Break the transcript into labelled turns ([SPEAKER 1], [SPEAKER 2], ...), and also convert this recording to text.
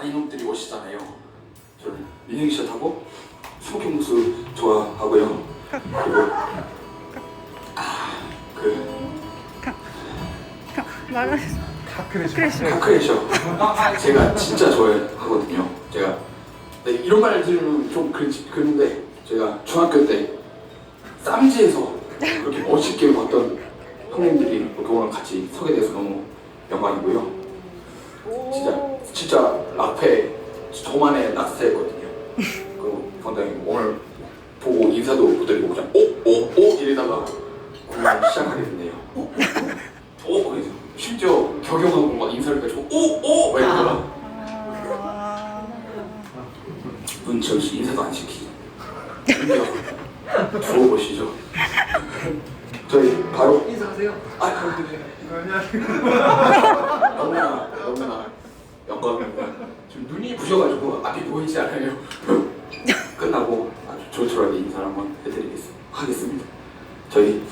[SPEAKER 1] 다 이놈들이 오시잖아요. 저는 미니기샷하고 스모킹 무스 좋아하고요. 그리고 아그 말하셨어.
[SPEAKER 2] 카크레쇼.
[SPEAKER 3] 카크레셔 제가 진짜 좋아하거든요. 제가 네, 이런 말 들으면 좀 그렇지 그런데 제가 중학교 때 쌈지에서 그렇게 멋있게 봤던 형님들이 이렇게 오늘 같이 서게 돼서 너무 진짜 락페 저만의 낙세했거든요. 그 상당히 오늘 보고 인사도 못 드리고 그냥 오오오 이러다가 공연 시작하게 됐네요. 오 그래서 심지어 격용하고 막 인사를 가지고 오오 막 이러다가 눈치 없이 인사도 안 시키고 심지어 들어보시죠. 저희 바로
[SPEAKER 2] 인사하세요.
[SPEAKER 3] 아
[SPEAKER 2] 안녕하세요.
[SPEAKER 3] 너무나 너무나 영광입니다. 지금 눈이 부셔가지고 앞이 보이지 않아요. 끝나고 아주 조촐하게 인사를 한번 해드리겠습니다. 하겠습니다. 저희